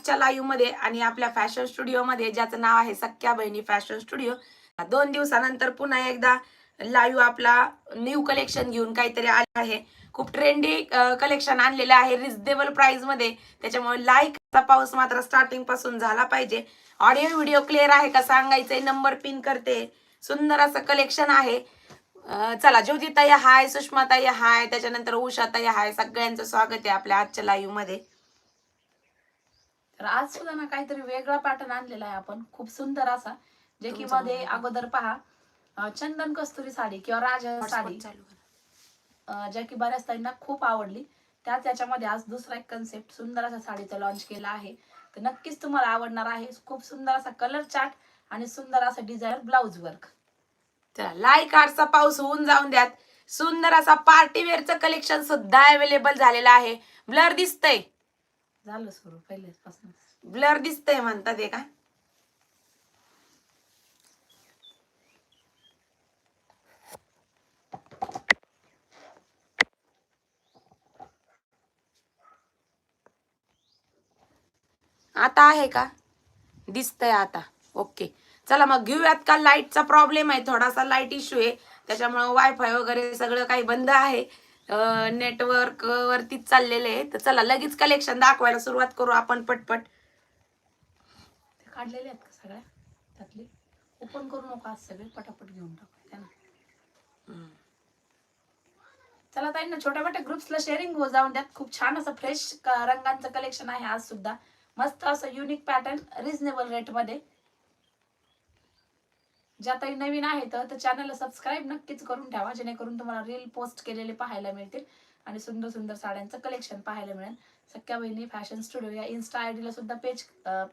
आजच्या लाईव्हमध्ये आणि आपल्या फॅशन स्टुडिओ मध्ये ज्याचं नाव आहे सख्या बहिणी फॅशन स्टुडिओ दोन दिवसानंतर पुन्हा एकदा लाईव्ह आपला न्यू कलेक्शन घेऊन काहीतरी आले आहे. खूप ट्रेंडी कलेक्शन आणलेलं आहे रिजनेबल प्राइसमध्ये. त्याच्यामुळे लाईकचा पाऊस मात्र स्टार्टिंगपासून झाला पाहिजे. ऑडिओ व्हिडिओ क्लिअर आहे का सांगायचंय? नंबर पिन करते. सुंदर असं कलेक्शन आहे. चला ज्योतिताई हाय सुषमाताई हाय त्याच्यानंतर उषाताई हाय सगळ्यांचं स्वागत आहे आपल्या आजच्या लाईव्हमध्ये. तर आज सुद्धा ना काहीतरी वेगळा पॅटर्न आणलेला आहे आपण. खूप सुंदर असा जे की मध्ये. अगोदर पहा चंदन कस्तुरी साडी किंवा राजा साडी. ज्या की बऱ्याच ताईंना खूप आवडली. त्याच याच्यामध्ये आज दुसरा एक कन्सेप्ट सुंदर असा साडीचा लॉन्च केला आहे. तर नक्कीच तुम्हाला आवडणार आहे. खूप सुंदर असा कलर चार्ट आणि सुंदर असा डिझाईन ब्लाउज वर्क चला लाईक आर्टचा पाऊस होऊन जाऊन द्यात. सुंदर असा पार्टी वेअरचं कलेक्शन सुद्धा अवेलेबल झालेलं आहे. ब्लर दिसतंय. झालं सुरू पहिल्यापासून ब्लर दिसतंय म्हणतात हे का आता आहे का? दिसतंय आता. ओके. चला मग घेऊयात का? लाईटचा प्रॉब्लेम आहे. थोडासा लाइट इश्यू आहे. त्याच्यामुळे वायफाय वगैरे सगळं काही बंद आहे. नेटवर्क वरतीच चाललेले आहे तर चला लगेच कलेक्शन दाखवायला सुरुवात करू आपण पटपट. काढलेले आहेत का सगळ्या त्यातले? ओपन करू नका आज सगळे पटापट घेऊन टाकू ताई ना? चला ताईंना छोट्या मोठ्या ग्रुप्सला शेअरिंग हो जाऊन द्यात. खूप छान असं फ्रेश रंगांचं कलेक्शन आहे आज सुद्धा. मस्त असं युनिक पॅटर्न रिझनेबल रेटमध्ये ज्या ताई नवीन आहेत तर चॅनलला सबस्क्राईब नक्कीच करून ठेवा जेणेकरून तुम्हाला रील पोस्ट केलेले पाहायला मिळतील आणि सुंदर सुंदर साड्यांचं कलेक्शन पाहायला मिळेल. सख्या बहिणी फॅशन स्टुडिओ या इन्स्टा आयडीला सुद्धा पेज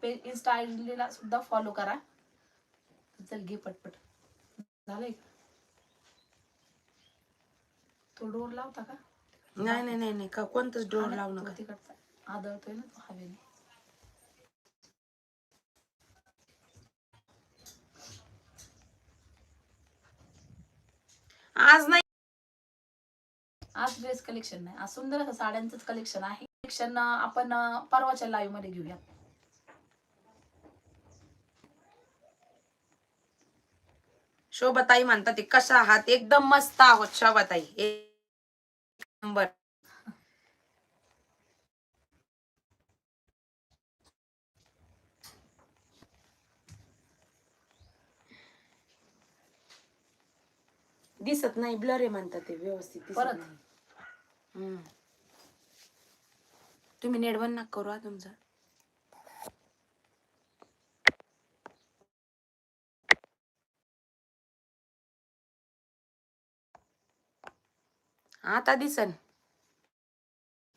पेज इन्स्टा आयडीला सुद्धा फॉलो करा. चल घे पटपट. झालंय का? तो डोर लावता का? नाही नाही नाही नाही का कोणतंच डोर आला लावू तो नका तिकडचा आदळतोय ना तो हवेने. आज नाही. आज ड्रेस कलेक्शन नाही. आज सुंदर असं साड्यांचंच कलेक्शन आहे. कलेक्शन आपण परवाच्या लाईव्हमध्ये घेऊया शोभाताई म्हणतात कशा आहात? एकदम मस्त आहोत शोभाताई. एक नंबर. दिसत नाही ब्लर आहे म्हणतात ते व्यवस्थित दिसत परत? नाही. हम्म. तुम्ही नेट बंद नका करू हा तुमचा आता दिसन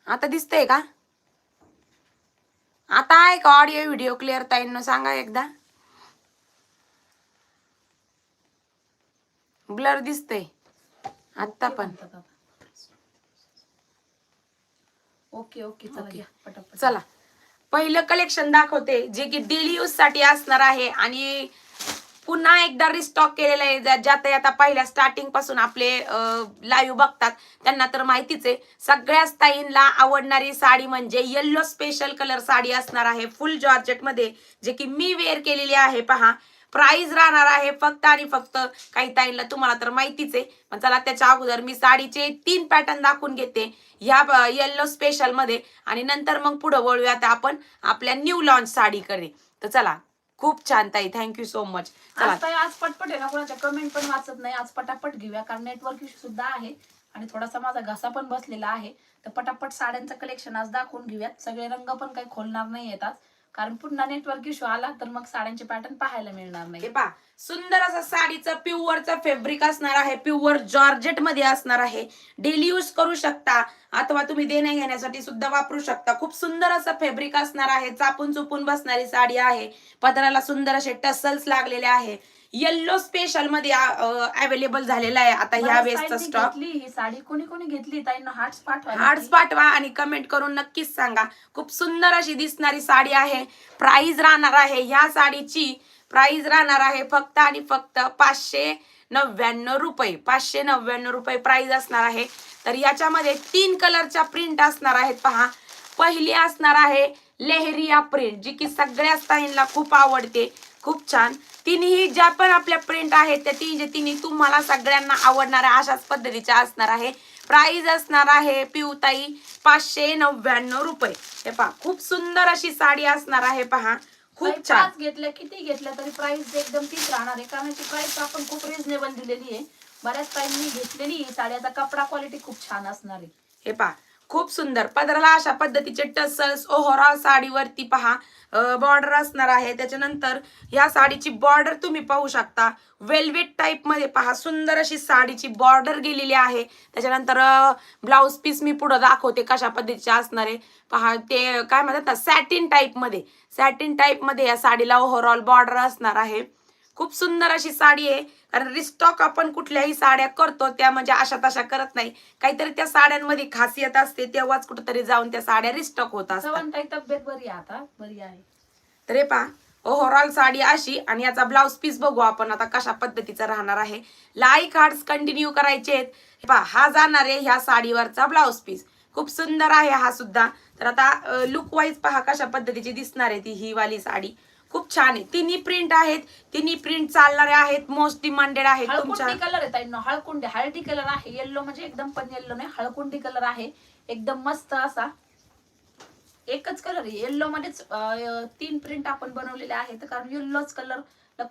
आता दिसतंय का आता आहे का ऑडिओ व्हिडिओ क्लिअर ताईंनो सांगा एकदा ब्लर दिसतंय आता पण. ओके ओके चला ओके. घ्या पटापट. चला. पहिलं कलेक्शन दाखवते जे की डेली यूजसाठी असणार आहे. आणि पुन्हा एकदा रिस्टॉक केलेलं आहे ज्या ज्या ताई आता पहिल्या स्टार्टिंगपासून आपले लाईव्ह बघतात त्यांना तर माहितीच आहे. सगळ्याच ताईंना आवडणारी साडी म्हणजे येल्लो स्पेशल कलर साडी असणार आहे फुल जॉर्जेटमध्ये. जे की मी वेअर केलेली आहे पहा. प्राइस राहणार आहे. फक्त आणि फक्त काही ताईंना तुम्हाला तर माहितीच आहे. पण चला त्याच्या अगोदर मी साडीचे तीन पॅटर्न दाखवून घेते. ह्या येल्लो स्पेशलमध्ये. आणि नंतर मग पुढे वळूयात आपण आपल्या न्यू लॉन्च साडीकडे. तर चला खूप छान ताई थँक्यू सो मच आज पटपट आहे ना कोणाच्या कमेंट पण वाचत नाही. आज पटापट घेऊया कारण नेटवर्क इश्यू सुद्धा आहे. आणि थोडासा माझा घसा पण बसलेला आहे. तर पटापट साड्यांचं कलेक्शन आज दाखवून घेऊयात. सगळे रंग पण काही खोलणार नाही येतात कारण पुन्हा नेटवर्क इश्यू आला तर मग साड्यांचे पॅटर्न पाहायला मिळणार हे नाही पा सुंदर असं साडीचं प्युअरचं फॅब्रिक असणार आहे प्युअर जॉर्जेटमध्ये असणार आहे. डेली यूज करू शकता अथवा तुम्ही देण्या घेण्यासाठी सुद्धा वापरू शकता. खूप सुंदर असं फॅब्रिक असणार आहे चापून चुपून बसणारी साडी आहे. पदराला सुंदर असे टसल्स लागलेले आहे. येल्लो स्पेशलमध्ये अवेलेबल झालेला आहे आता ह्या वेळेसचा ताईंनी स्टॉक ही साडी कोणी कोणी घेतली? ताईंना हार्ट्स पाठवा हार्ट्स पाठवा आणि कमेंट करून नक्कीच सांगा. खूप सुंदर अशी दिसणारी साडी आहे. प्राइस राहणार आहे. ह्या साडीची प्राइस राहणार आहे फक्त आणि फक्त पाचशे नव्याण्णव रुपये. पाचशे नव्याण्णव रुपये प्राइस असणार आहे. तर याच्यामध्ये तीन कलरच्या प्रिंट असणार आहेत पहा. पहिली असणार आहे लेहरिया प्रिंट जी की सगळ्या स्टाईलला खूप आवडते. खूप छान. तिन्ही ज्या पण आपल्या प्रिंट आहेत त्या तिन्ही तिन्ही तुम्हाला सगळ्यांना आवडणाऱ्या अशाच पद्धतीच्या असणार आहे. प्राइस असणार आहे पिऊताई पाचशे नव्याण्णव रुपये. हे पहा खूप सुंदर अशी साडी असणार आहे पहा. खूप छान. घेतल्या किती घेतल्या तरी प्राइस एकदम तीच राहणार आहे. कारण याची प्राइस आपण खूप रिझनेबल दिलेली आहे. बऱ्याच टाइम मी घेतलेली ही साड्याचा कपडा क्वालिटी खूप छान असणार आहे. हे पहा खूप सुंदर. पदराला अशा पद्धतीचे टसल्स ओव्हरऑल साडीवरती पहा बॉर्डर असणार आहे. त्याच्यानंतर ह्या साडीची बॉर्डर तुम्ही पाहू शकता. वेल्वेट टाईपमध्ये पहा सुंदर अशी साडीची बॉर्डर गेलेली आहे. त्याच्यानंतर ब्लाऊज पीस मी पुढे दाखवते कशा पद्धतीचे असणार आहे. पहा ते काय म्हणतात ना सॅटिन टाईपमध्ये. सॅटिन टाईपमध्ये या साडीला ओव्हरऑल बॉर्डर असणार आहे. खूप सुंदर अशी साडी आहे. कारण रिस्टॉक आपण कुठल्याही साड्या करतो त्या म्हणजे अशा तशा करत नाही. काहीतरी त्या साड्यांमध्ये खासियत असते तेव्हाच कुठेतरी जाऊन त्या साड्या रिस्टॉक होत असतात. तब्येत बरी आता? बरी आहे. तर हे पहा ओव्हरऑल साडी अशी आणि याचा ब्लाउज पीस बघू आपण आता कशा पद्धतीचा राहणार आहे. लाईक हार्ट्स कंटिन्यू करायचे आहेत. हे पहा हा जाणार आहे ह्या साडीवरचा ब्लाउज पीस खूप सुंदर आहे हा सुद्धा. तर आता लुक वाईज पहा कशा पद्धतीची दिसणार आहे ती ही वाली साडी. खूप छान आहे. तिन्ही प्रिंट आहेत. तिन्ही प्रिंट चालणारे आहेत. मोस्ट डिमांडेड आहेत तुमच्या. हळकुंडी कलर आहे ताईंनो हळकुंडी. हळदी कलर आहे. येल्लो म्हणजे एकदम पण येल्लो नाही. हळकुंडी कलर आहे. एकदम मस्त असा. एकच कलर येल्लो मध्येच तीन प्रिंट आपण बनवलेले आहेत. कारण येल्लोच कलर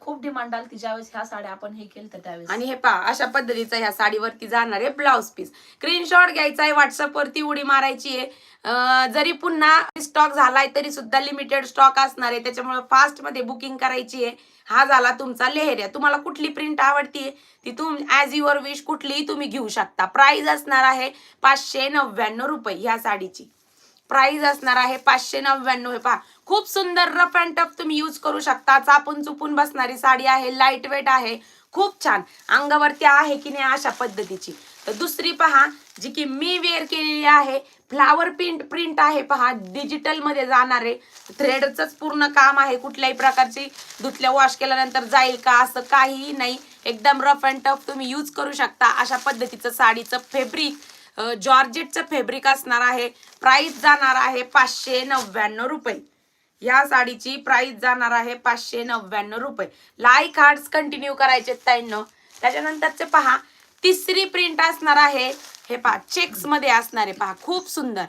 खूप डिमांड आली ज्यावेळेस ह्या साड्या आपण हे केलं तर त्यावेळेस. आणि हे पहा अशा पद्धतीचं ह्या साडीवरती जाणार आहे ब्लाउज पीस स्क्रीनशॉट घ्यायचा आहे व्हॉट्सअप वरती उडी मारायची आहे. जरी पुन्हा स्टॉक झालाय तरी सुद्धा लिमिटेड स्टॉक असणार आहे. त्याच्यामुळे फास्टमध्ये बुकिंग करायची आहे. हा झाला तुमचा लेहऱ्या. तुम्हाला कुठली प्रिंट आवडतीये ती तुम ऍज युअर विश कुठलीही तुम्ही घेऊ शकता. प्राइस असणार आहे पाचशे नव्याण्णव रुपये ह्या साडीची. प्राइस असणार आहे पाचशे नव्याण्णव. हे पहा खूप सुंदर रफ अँड टफ तुम्ही यूज करू शकता. चापून चुपून बसणारी साडी आहे लाइट वेट आहे. खूप छान. अंगावरती आहे की नाही अशा पद्धतीची. तर दुसरी पहा जी की मी वेअर केलेली आहे फ्लावर प्रिंट प्रिंट आहे पहा डिजिटलमध्ये जाणारे. थ्रेडचंच थ्रेडच पूर्ण काम आहे कुठल्याही प्रकारची धुतल्या वॉश केल्यानंतर जाईल का असं काहीही नाही. एकदम रफ अँड टफ तुम्ही यूज करू शकता अशा पद्धतीचं साडीचं फेब्रिक जॉर्जेटचं फॅब्रिक असणार आहे. प्राइस जाणार आहे पाचशे नव्याण्णव रुपये. या साडीची प्राइस जाणार आहे पाचशे नव्याण्णव रुपये. लाईक हार्ट्स कंटिन्यू करायचे ताईंनो. त्याच्यानंतरचे पहा तिसरी प्रिंट असणार आहे. हे पहा चेक्समध्ये असणार आहे. पहा खूप सुंदर.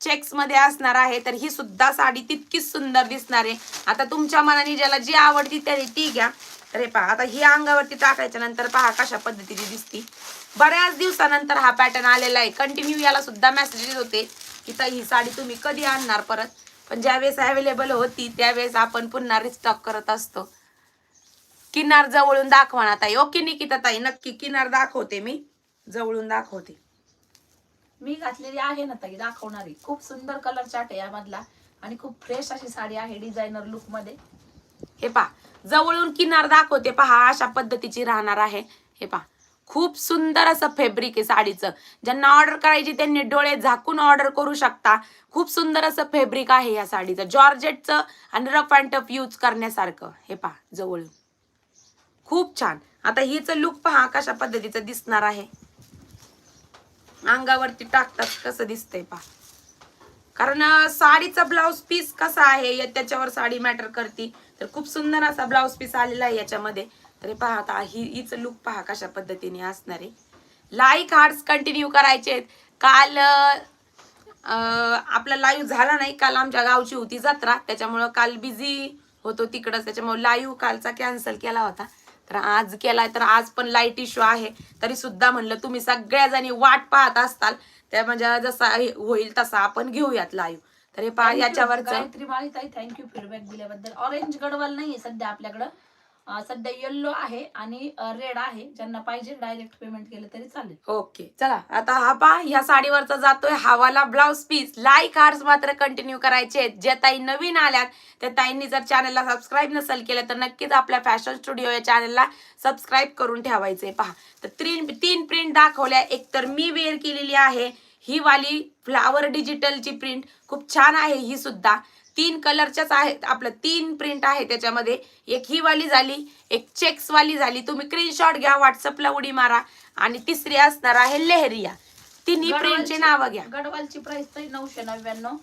चेक्समध्ये असणार आहे तर ही सुद्धा साडी तितकीच सुंदर दिसणार आहे. आता तुमच्या मनाने ज्याला जी आवडती त्याने ती घ्या. तर हे पहा आता ही अंगावरती टाकायच्या नंतर पहा कशा पद्धतीची दिसती. बऱ्याच दिवसानंतर हा पॅटर्न आलेला आहे. कंटिन्यू याला सुद्धा मेसेजेस होते की ताई ही साडी तुम्ही कधी आणणार परत? पण ज्यावेळेस अवेलेबल होती त्यावेळेस आपण पुन्हा रिस्टॉक करत असतो. किनार जवळून दाखवा ना ताई. ओके निकिता ताई नक्की किनार दाखवते मी. जवळून दाखवते. मी घातलेली आहे ना ताई दाखवणारी. खूप सुंदर कलर चार्ट आहे यामधला. आणि खूप फ्रेश अशी साडी आहे डिझायनर लुकमध्ये. हे पहा जवळून किनार दाखवते पहा अशा पद्धतीची राहणार आहे. हे पहा. खूप सुंदर असं फेब्रिक आहे साडीचं. ज्यांना ऑर्डर करायची त्यांनी डोळे झाकून ऑर्डर करू शकता. खूप सुंदर असं फेब्रिक आहे या साडीचं. जॉर्जेटचं आणि रफ अँड टफ यूज करण्यासारखं. हे पहा जवळ. खूप छान. आता हिचं लुक पहा कशा पद्धतीचं दिसणार आहे. अंगावरती टाकतात कसं दिसतंय पहा. कारण साडीचा ब्लाऊज पीस कसा आहे या- त्याच्यावर साडी मॅटर करते. तर खूप सुंदर असा ब्लाऊज पीस आलेला आहे याच्यामध्ये. तर हे पहा आता ही हीच लुक पहा कशा पद्धतीने असणार आहे. लाईक हार्ट्स कंटिन्यू करायचे आहेत. काल आपला लाईव्ह झाला नाही. काल आमच्या गावची होती जत्रा. त्याच्यामुळं काल बिझी होतो तिकडंच. त्याच्यामुळे लाईव्ह कालचा कॅन्सल केला होता. तर आज केलाय तर आज पण लाइट इश्यू आहे. तरी सुद्धा म्हणलं तुम्ही सगळ्या जणी वाट पाहत असताल. त्या म्हणजे जसा होईल तसा आपण घेऊयात लाईव्ह तर हे पहा गायत्री माळी ताई थँक्यू फीडबॅक दिल्याबद्दल. ऑरेंज गडवाल नाहीये सध्या आपल्याकडं. सध्या येल्लो आहे आणि रेड आहे. ज्यांना पाहिजे डायरेक्ट पेमेंट केलं तरी चालेल. ओके चला आता हा पहा ह्या साडीवरचा जातोय हावाला ब्लाउज पीस लाईक हार्ट्स मात्र कंटिन्यू करायचे आहेत. ज्या ताई नवीन आल्यात त्या ताईंनी जर चॅनलला सबस्क्राईब नसेल केलं तर नक्कीच आपल्या फॅशन स्टुडिओ या चॅनलला सबस्क्राईब करून ठेवायचे. पहा तर तीन तीन प्रिंट दाखवल्या. एक तर मी वेअर केलेली आहे. ही वाली फ्लावर डिजिटलची प्रिंट खूप छान आहे. ही सुद्धा. तीन कलरच्याच आहेत. आपलं तीन प्रिंट आहे त्याच्यामध्ये. एक ही वाली झाली एक चेक्स वाली झाली. तुम्ही स्क्रीनशॉट घ्या व्हॉट्सअपला उडी मारा. आणि तिसरी असणार आहे लेहरिया. तिन्ही प्रिंटचे नाव घ्या. गडवालची प्राइस ताई नऊशे नव्याण्णव.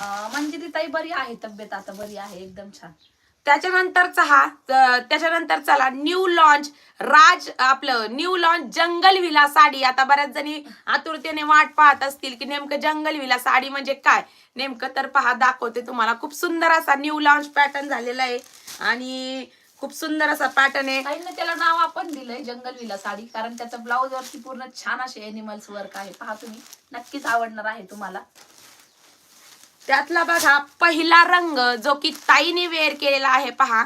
म्हणजे ती ताई बरी आहे तब्येत. आता बरी आहे. एकदम छान. त्याच्यानंतरचा हा त्याच्यानंतर चला न्यू लॉन्च राज आपलं new launch jungle villa sari. आता बऱ्याच जणी आतुरतेने वाट पाहत असतील की नेमकं जंगल विला साडी म्हणजे काय? नेमकं तर पहा दाखवते तुम्हाला. खूप सुंदर असा न्यू लॉन्च पॅटर्न झालेला आहे. आणि खूप सुंदर असा पॅटर्न आहे. ताईंना त्याला नाव आपण दिलंय जंगल विला साडी. कारण त्याचं ब्लाऊज वरती पूर्ण छान असे एनिमल्स वर्क आहे. पहा तुम्ही नक्कीच आवडणार आहे तुम्हाला. त्यातला बघा पहिला रंग जो की ताईने वेअर केलेला आहे पहा.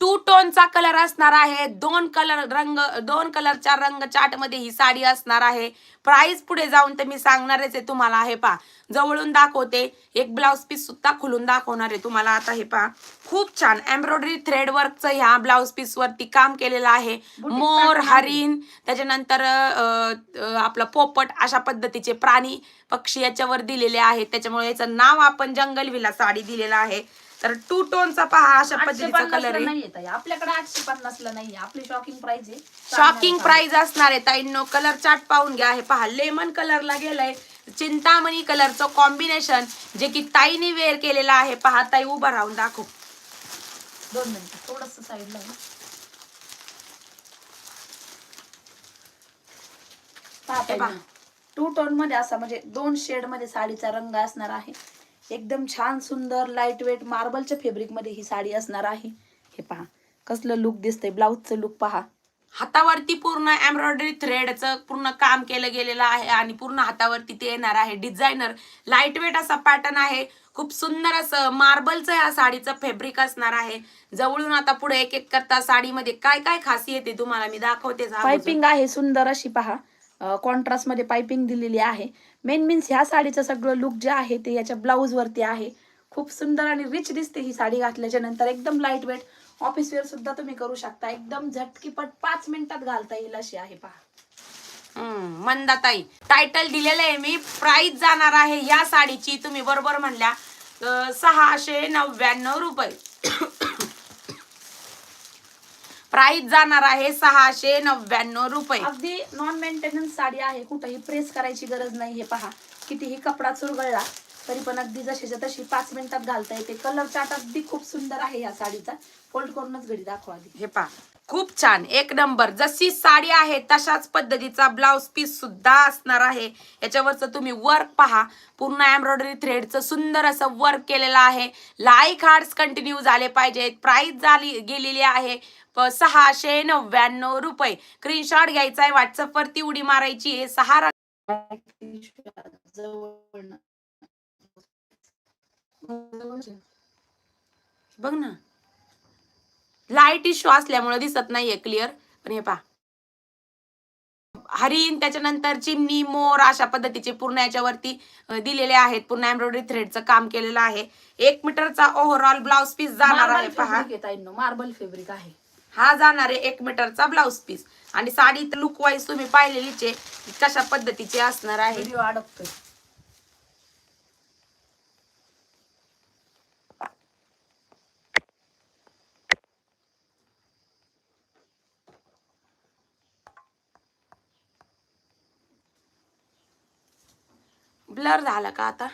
टू टोनचा कलर असणार आहे. दोन कलर रंग दोन कलरच्या रंग चार्टमध्ये ही साडी असणार आहे. प्राइस पुढे जाऊन तर मी सांगणारच आहे तुम्हाला. आहे पहा जवळून दाखवते. एक ब्लाउज पीस सुद्धा खुलून दाखवणार आहे तुम्हाला आता. हे पहा खूप छान. एम्ब्रॉयडरी थ्रेड वर्कचं ह्या ब्लाउज पीस वरती काम केलेलं आहे. मोर. हरिण त्याच्यानंतर आपलं पोपट अशा पद्धतीचे प्राणी पक्षी याच्यावर दिलेले आहेत त्याच्यामुळे याचं नाव आपण जंगल विला साडी दिलेलं आहे. तर टू टोनचा पहा अशा पद्धतीचा कलर आहे. आपल्याकडे आठशे पन्नासला नाही आपली शॉकिंग प्राइस आहे. शॉकिंग प्राइस असणार आहे. ताईंनो कलर चार्ट पाहून घ्या. हे पहा लेमन कलरला गेलंय. चिंतामणी कलरचं कॉम्बिनेशन जे की ताईने वेअर केलेलं आहे. पहा ताई उभं राहून दाखव. दोन मिनिटं. थोडस साईडला पहा. टू टोनमध्ये असा म्हणजे दोन शेडमध्ये साडीचा रंग असणार आहे. एकदम छान सुंदर लाइट वेट मार्बलच्या फेब्रिकमध्ये ही साडी असणार आहे. हे पहा कसलं लुक दिसतंय ब्लाऊजचं लुक पहा. हातावरती पूर्ण एम्ब्रॉयडरी थ्रेडचं पूर्ण काम केलं गेलेलं आहे आणि पूर्ण हातावरती ते येणार आहे. डिझायनर लाइट वेट असा पॅटर्न आहे. खूप सुंदर असं मार्बलचं या साडीचं फॅब्रिक असणार आहे. जवळून आता पुढे एक एक करता साडीमध्ये काय काय खासियत आहे तुम्हाला मी दाखवते. पायपिंग आहे सुंदर अशी पहा. कॉन्ट्रास्टमध्ये पायपिंग दिलेली आहे. मेन मीन्स ह्या साडीचं सगळं लुक जे आहे ते याच्या ब्लाऊजवरती आहे. खूप सुंदर आणि रिच दिसते ही साडी घातल्याच्या नंतर. एकदम लाइट वेट ऑफिस वेअर सुद्धा तुम्ही करू शकता. एकदम झटकीपट पाच मिनिटात घालता येईल अशी आहे पहा. हम्म, मंदाताई टायटल दिलेलं आहे मी. प्राइस जाणार आहे या साडीची. तुम्ही बरोबर म्हणल्या. सहाशे नव्याण्णव रुपये. प्राइस जाणार आहे सहाशे नव्याण्णव रुपये. अगदी नॉन मेंटेनन्स साडी आहे कुठेही प्रेस करायची गरज नाही हे पहा. कितीही कपडा चुरगळला तरी पण अगदी जशीच्या तशी पाच मिनिटात घालता येते. कलर चार्ट अगदी खूप सुंदर आहे या साडीचा. फोल्ड करूनच घडी दाखवा आधी. हे पहा खूप छान. एक नंबर जशी साडी आहे तशाच पद्धतीचा ब्लाउज पीस सुद्धा असणार आहे. याच्यावरचं तुम्ही वर्क पहा. पूर्ण एम्ब्रॉयडरी थ्रेडचं सुंदर असं वर्क केलेलं आहे. लाईक हार्ट्स कंटिन्यू झाले पाहिजेत. प्राइस झाली गेलेली आहे. सहाशे नव्याण्णव रुपये. स्क्रीनशॉट घ्यायचा आहे व्हॉट्सअप वरती उडी मारायची आहे. सहा बघ ना. लाइट इश्यू असल्यामुळे दिसत नाहीये क्लिअर पण हे पहा. हरिण त्याच्यानंतर चिमणी मोर अशा पद्धतीचे पूर्ण याच्यावरती दिलेले आहेत. पूर्ण एम्ब्रॉयडरी थ्रेडचं काम केलेलं आहे. एक मीटरचा ओव्हरऑल ब्लाउज पीस जाणार आहे पहा. मार्बल फेब्रिक आहे. हा जाणार आहे एक मीटरचा ब्लाउज पीस आणि साडी लुक वाईज तुम्ही पाहिलेलीच कशा पद्धतीची असणार आहे? अडकतोय. ब्लर झाला का आता?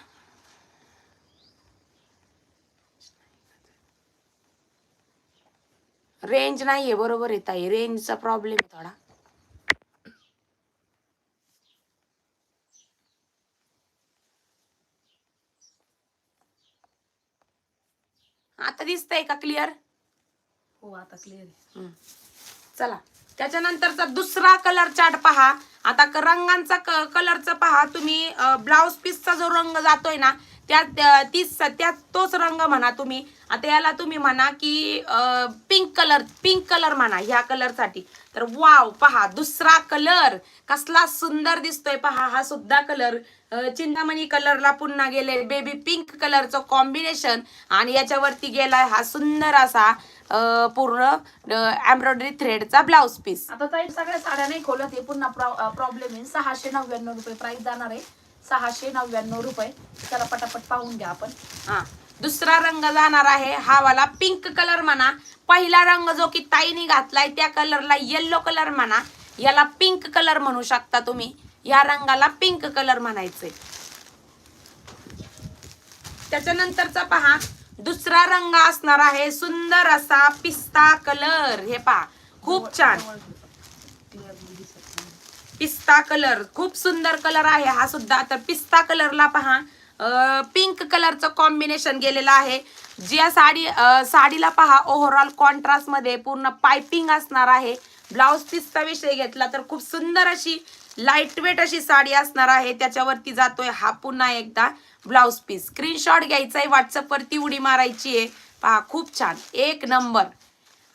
रेंज नाहीये बरोबर येत आहे रेंजचा प्रॉब्लेम आहे थोडा. आता दिसतंय का क्लिअर हो आता क्लिअर. चला. त्याच्यानंतरचा दुसरा कलर चार्ट पहा. आता रंगांचा कलरचा पहा. तुम्ही ब्लाउज पीसचा जो रंग जातोय ना त्या- तीच त्यात तोच रंग म्हणा तुम्ही. आता याला तुम्ही म्हणा की पिंक कलर पिंक कलर म्हणा ह्या कलरसाठी तर वाव पहा दुसरा कलर कसला सुंदर दिसतोय पहा हा सुद्धा कलर चिंतामणी कलरला पुन्हा गेले. बेबी पिंक कलरचं कॉम्बिनेशन आणि याच्यावरती गेलाय हा सुंदर असा पूर्ण एम्ब्रॉयडरी थ्रेडचा ब्लाउज पीस आता सगळ्या साड्या नाही खोलत हे पुन्हा प्रॉब्लेम आहे. सहाशे नव्याण्णव रुपये प्राइस जाणार आहे. सहाशे नव्याण्णव रुपये. चला पटापट पाहून घ्या आपण. हा. दुसरा रंग जाणार आहे हा वाला पिंक कलर म्हणा. पहिला रंग जो की ताईने घातलाय त्या कलरला येल्लो कलर म्हणा. याला पिंक कलर म्हणू शकता तुम्ही. या रंगाला पिंक कलर म्हणायचंय. त्याच्यानंतरचा पहा. दुसरा रंग असणार आहे सुंदर असा पिस्ता कलर हे पहा. खूप छान. पिस्ता कलर खूप सुंदर कलर आहे हा सुद्धा. तर पिस्ता कलरला पहा पिंक कलरचं कॉम्बिनेशन गेलेलं आहे. ज्या साडी अं, साडीला पहा ओव्हरऑल कॉन्ट्रास्टमध्ये पूर्ण पायपिंग असणार आहे. ब्लाउज पीसचा विषय घेतला तर खूप सुंदर अशी लाइट वेट अशी साडी असणार आहे. त्याच्यावरती जातोय हा पुन्हा एकदा ब्लाउज पीस स्क्रीनशॉट घ्यायचा आहे व्हॉट्सअपवरती उडी मारायची आहे. पहा खूप छान. एक नंबर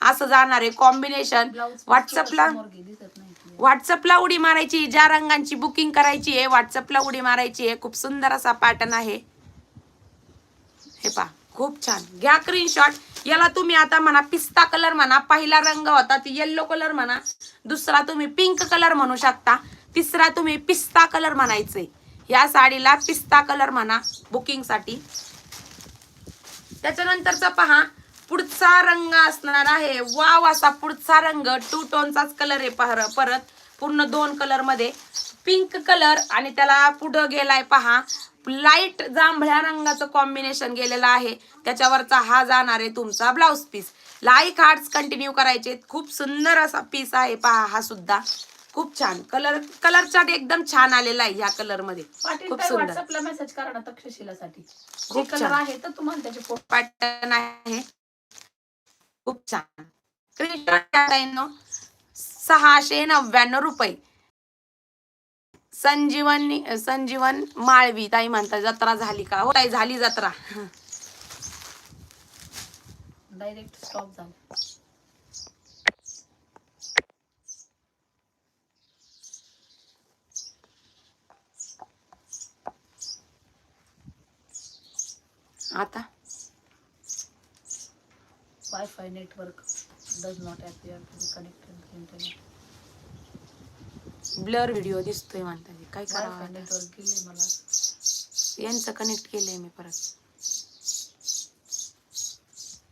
असं जाणार आहे कॉम्बिनेशन व्हॉट्सअपला व्हॉट्सअपला उडी मारायची ज्या रंगांची बुकिंग करायची आहे व्हॉट्सअपला उडी मारायची आहे. खूप सुंदर असा पॅटर्न आहे. हे पा खूप छान. घ्या स्क्रीनशॉट याला तुम्ही आता म्हणा पिस्ता कलर म्हणा पहिला रंग होता ती येल्लो कलर म्हणा दुसरा तुम्ही पिंक कलर म्हणू शकता तिसरा तुम्ही पिस्ता कलर म्हणायचे या साडीला पिस्ता कलर म्हणा बुकिंगसाठी त्याच्यानंतरचं त्याच्यानंतरचा पहा पुढचा रंग असणार आहे. वाव असा पुढचा रंग. टू टोनचाच कलर आहे पहर परत. पूर्ण दोन कलरमध्ये. पिंक कलर आणि त्याला पुढं गेलाय पहा. लाइट जांभळ्या रंगाचं कॉम्बिनेशन गेलेलं आहे. त्याच्यावरचा हा जाणार आहे तुमचा blouse piece like hearts continue करायचे. खूप सुंदर असा पीस आहे पहा हा सुद्धा. खूप छान. कलर कलर चार्ट एकदम छान आलेला आहे ह्या कलरमध्ये. खूप सुंदर. मेसेज करा तक्षशिलासाठी. खूप कलर. आहे तर तुम्हाला त्याचे पॅटर्न आहे. खूप छान. सहाशे नव्याण्णव रुपये. संजीवनी संजीवन माळवी ताई म्हणता जत्रा झाली का? हो ताई झाली जत्रा. डायरेक्ट स्टॉप झाला. आता? Wifi network does not appear to connected internet blur video दिसतोय म्हणता ते. काय करावं आता? नेटवर्क गेले मला. यांचं कनेक्ट केलंय मी परत.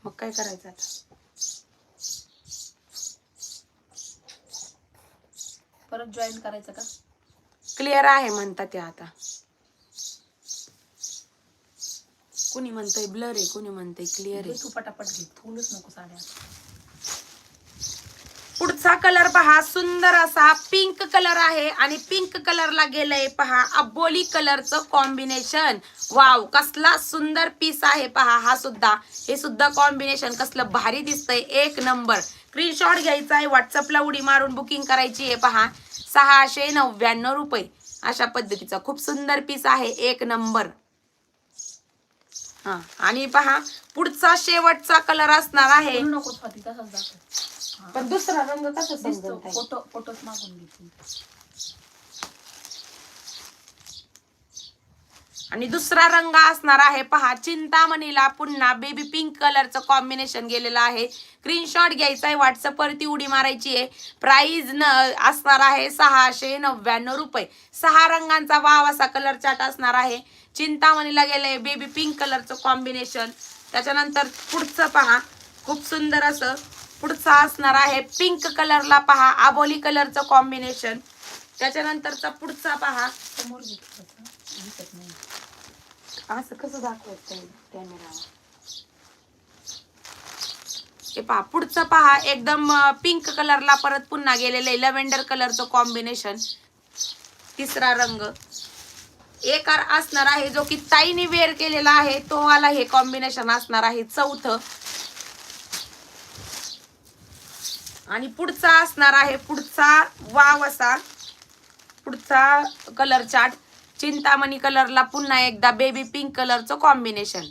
मग काय करायचं आता? परत जॉईन करायचं का? क्लिअर आहे म्हणता ते आता. कुणी म्हणतंय ब्लर आहे कुणी म्हणतंय क्लिअर आहे. तू पटापट घे फुलच नको साड्या. पुढचा कलर पहा सुंदर असा पिंक कलर आहे आणि पिंक कलरला गेलंय पहा अबोली कलरचं कॉम्बिनेशन वाव कसला सुंदर पीस आहे पहा हा सुद्धा. हे सुद्धा कॉम्बिनेशन कसलं भारी दिसतंय. एक नंबर स्क्रीनशॉट घ्यायचा आहे व्हॉट्सअपला उडी मारून बुकिंग करायची आहे पहा. सहाशे नव्याण्णव रुपये. अशा पद्धतीचा खूप सुंदर पीस आहे. एक नंबर हा. आणि पहा पुढचा शेवटचा कलर असणार आहे. बोलू नकोस स्वाती तसाच दाखव. हा. पण दुसरा रंग कसा दिसतो समजून ताई? फोटो फोटोच मागून घेतली आणि दुसरा रंग असणार आहे पहा चिंतामणीला पुन्हा बेबी पिंक कलरचं कॉम्बिनेशन गेलेलं आहे. स्क्रीनशॉट घ्यायचा आहे व्हॉट्सअप वरती उडी मारायची आहे. प्राइस न असणार आहे सहाशे नव्याण्णव रुपये. सहा रंगांचा वाव असा कलर चार्ट असणार आहे. चिंतामणीला गेलंय बेबी पिंक कलरचं कॉम्बिनेशन त्याच्यानंतर पुढचं पहा खूप सुंदर असं पुढचा असणार आहे पिंक कलरला पहा आबोली कलरचं कॉम्बिनेशन त्याच्यानंतरचा पुढचा पहा. समोर घेतलं दिसत नाही. असं कसं दाखवायचं कॅमेरा हे पहा पुढचं पहा एकदम पिंक कलरला परत पुन्हा गेलेलं आहे लव्हेंडर कलरचं कॉम्बिनेशन तिसरा रंग. एक आर असणार आहे जो की ताईने वेअर केलेला आहे तो वाला हे कॉम्बिनेशन असणार आहे चौथं. आणि पुढचा असणार आहे पुढचा वाव असा. पुढचा कलर चार्ट चिंतामणी कलरला पुन्हा एकदा बेबी पिंक कलरचं कॉम्बिनेशन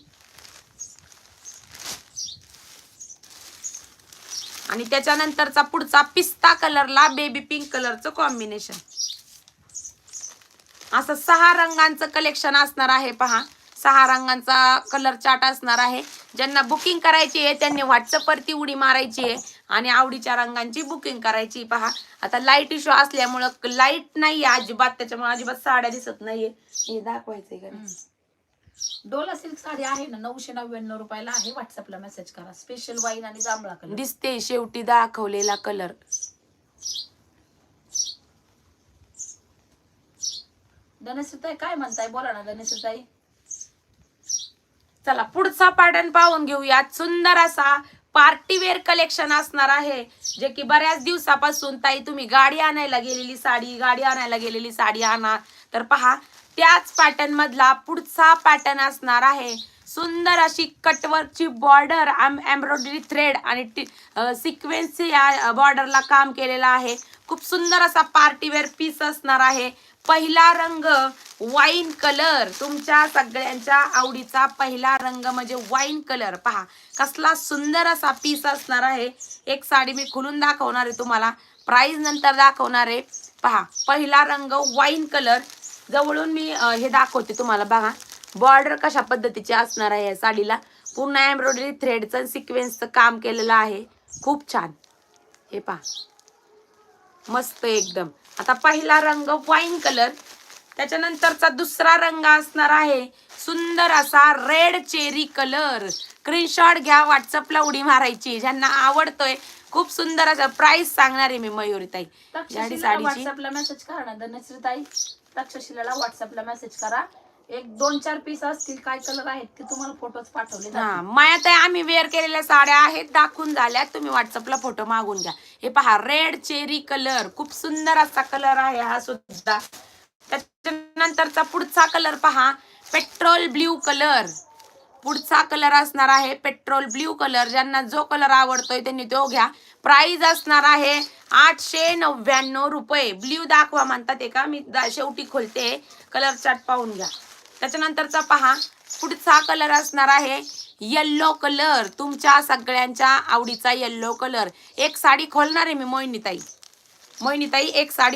आणि त्याच्यानंतरचा पुढचा पिस्ता कलरला बेबी पिंक कलरचं कॉम्बिनेशन असं सहा रंगांचं कलेक्शन असणार आहे पहा. सहा रंगांचा कलर चार्ट असणार आहे. ज्यांना बुकिंग करायची आहे त्यांनी व्हॉट्सअप वरती उडी मारायची आहे आणि आवडीच्या रंगांची बुकिंग करायची पहा. आता लाइट इश्यू असल्यामुळं लाइट नाही अजिबात त्याच्यामुळे अजिबात साड्या दिसत नाहीये. हे दाखवायचंय का? डोला सिल्क साडी आहे ना नऊशे नव्याण्णव रुपयाला आहे. व्हॉट्सअपला मेसेज करा. स्पेशल वाईन आणि जांभळा कलर दिसते शेवटी दाखवलेला कलर धनश्रीताई काय म्हणताय? बोला ना धनश्रीताई. चला पुढचा पॅटर्न पाहून घेऊयात सुंदर असा पार्टीवेअर कलेक्शन असणार आहे. जे की बऱ्याच दिवसापासून ताई तुम्ही गाडी आणायला गेलेली साडी गाडी आणायला गेलेली साडी आणा. तर पहा त्याच पॅटर्न मधला पुढचा पॅटर्न असणार आहे. सुंदर अशी कटवरची बॉर्डर एम्ब्रॉयडरी थ्रेड आणि सिक्वेन्स या बॉर्डरला काम केलेलं आहे. खूप सुंदर असा पार्टीवेअर पीस असणार आहे. पहिला रंग वाईन कलर तुमच्या सगळ्यांच्या आवडीचा पहिला रंग म्हणजे वाईन कलर पहा कसला सुंदर असा पीस असणार आहे. एक साडी मी खुलून दाखवणार आहे तुम्हाला. प्राईज नंतर दाखवणार आहे. पहा पहिला रंग वाईन कलर जवळून मी हे दाखवते तुम्हाला. बघा बॉर्डर कशा पद्धतीची असणार आहे या साडीला. पूर्ण एम्ब्रॉयडरी थ्रेडचं सिक्वेन्सचं काम केलेलं आहे. खूप छान. हे पहा. मस्त एकदम. आता पहिला रंग वाईन कलर त्याच्यानंतरचा दुसरा रंग असणार आहे सुंदर असा रेड चेरी कलर स्क्रीनशॉट घ्या व्हॉट्सअपला उडी मारायची. ज्यांना आवडतोय खूप सुंदर असा प्राइस सांगणार आहे मी तक्षशिला साडीची. व्हॉट्सअपला मेसेज करा ना धनश्रीताई तक्षशिला व्हॉट्सअपला मेसेज करा. एक दोन चार पीस असतील काय कलर आहेत ते तुम्हाला फोटोज पाठवले हा जातील. मायाताई आम्ही वेअर केलेल्या साड्या आहेत दाखवून झाल्या. तुम्ही व्हॉट्सअपला फोटो मागून घ्या. हे पहा रेड चेरी कलर खूप सुंदर असा कलर आहे हा सुद्धा. त्याच्यानंतरचा पुढचा कलर पहा पेट्रोल ब्ल्यू कलर पुढचा कलर असणार आहे पेट्रोल ब्ल्यू कलर ज्यांना जो कलर आवडतोय त्यांनी तो घ्या. प्राइस असणार आहे आठशे नव्याण्णव रुपये. ब्ल्यू दाखवा म्हणतात का? मी शेवटी खोलते. कलर चार्ट पाहून घ्या. त्याच्यानंतरचा पहा पुढचा कलर असणार आहे येल्लो कलर तुमच्या सगळ्यांच्या आवडीचा येल्लो कलर एक साडी खोलणार आहे मी मोहिनीताई. मोहिनीताई एक साडी